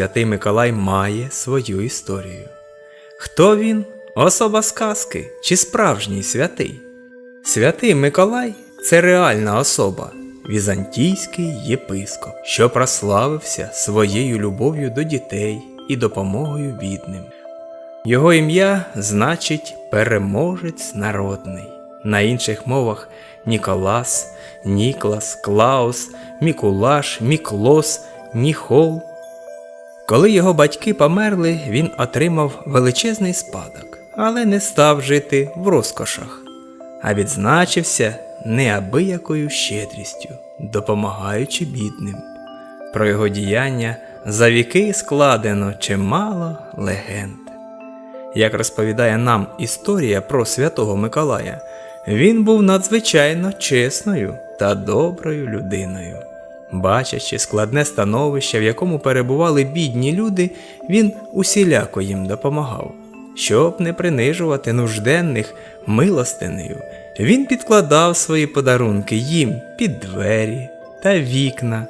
святий Миколай має свою історію. Хто він? Особа сказки чи справжній святий? Святий Миколай це реальна особа, візантійський єпископ, що прославився своєю любов'ю до дітей і допомогою бідним. Його ім'я значить переможець народний. На інших мовах Ніколас, Ніклас, Клаус, Мікулаш, Міклос, Ніхол. Коли його батьки померли, він отримав величезний спадок, але не став жити в розкошах, а відзначився неабиякою щедрістю, допомагаючи бідним. Про його діяння за віки складено чимало легенд. Як розповідає нам історія про святого Миколая, він був надзвичайно чесною та доброю людиною. Бачачи складне становище, в якому перебували бідні люди, він усіляко їм допомагав. Щоб не принижувати нужденних милостинею, він підкладав свої подарунки їм під двері та вікна.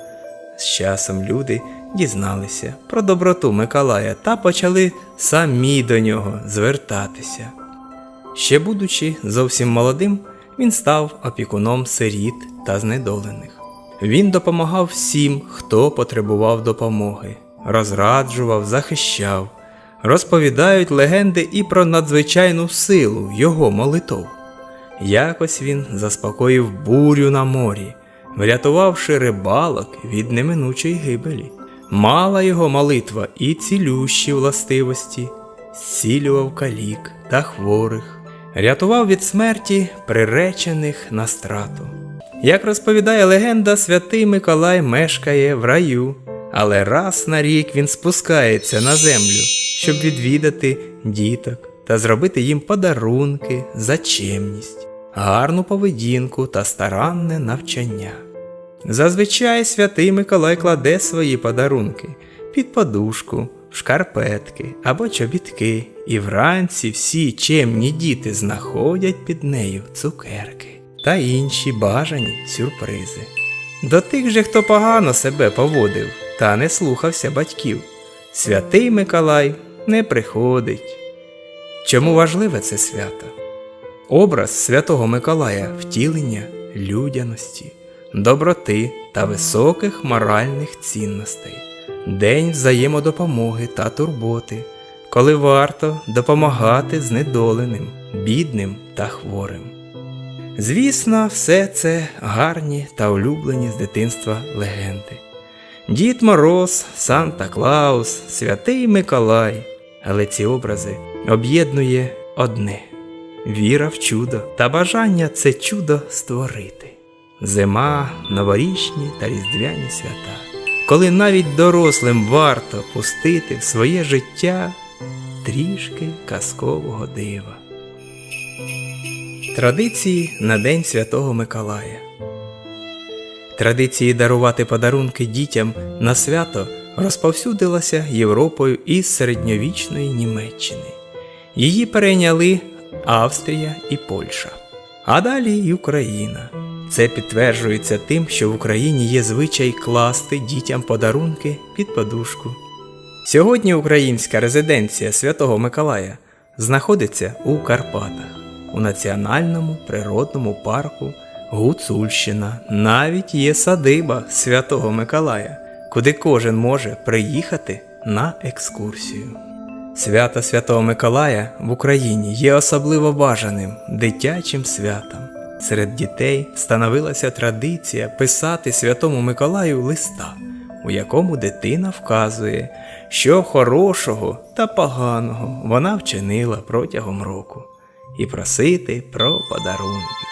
З часом люди дізналися про доброту Миколая та почали самі до нього звертатися. Ще будучи зовсім молодим, він став опікуном сиріт та знедолених. Він допомагав всім, хто потребував допомоги, розраджував, захищав. Розповідають легенди і про надзвичайну силу його молитов. Якось він заспокоїв бурю на морі, врятувавши рибалок від неминучої гибелі. Мала його молитва і цілющі властивості, зцілював калік та хворих, рятував від смерті приречених на страту. Як розповідає легенда, святий Миколай мешкає в раю, але раз на рік він спускається на землю, щоб відвідати діток та зробити їм подарунки за чемність, гарну поведінку та старанне навчання. Зазвичай святий Миколай кладе свої подарунки під подушку, в шкарпетки або чобітки, і вранці всі чемні діти знаходять під нею цукерки та інші бажані сюрпризи. До тих же, хто погано себе поводив та не слухався батьків, святий Миколай не приходить. Чому важливе це свято? Образ святого Миколая втілення людяності, доброти та високих моральних цінностей, день взаємодопомоги та турботи, коли варто допомагати знедоленим, бідним та хворим. Звісно, все це гарні та улюблені з дитинства легенди. Дід Мороз, Санта Клаус, Святий Миколай. Але ці образи об'єднує одне віра в чудо та бажання це чудо створити. Зима, новорічні та різдвяні свята, коли навіть дорослим варто пустити в своє життя трішки казкового дива. Традиції на День Святого Миколая. Традиції дарувати подарунки дітям на свято розповсюдилася Європою із середньовічної Німеччини. Її перейняли Австрія і Польща, а далі й Україна. Це підтверджується тим, що в Україні є звичай класти дітям подарунки під подушку. Сьогодні українська резиденція Святого Миколая знаходиться у Карпатах, у національному природному парку Гуцульщина. Навіть є садиба Святого Миколая, куди кожен може приїхати на екскурсію. Свято Святого Миколая в Україні є особливо бажаним дитячим святом. Серед дітей становилася традиція писати Святому Миколаю листа, у якому дитина вказує, що хорошого та поганого вона вчинила протягом року, і просити про подарунки.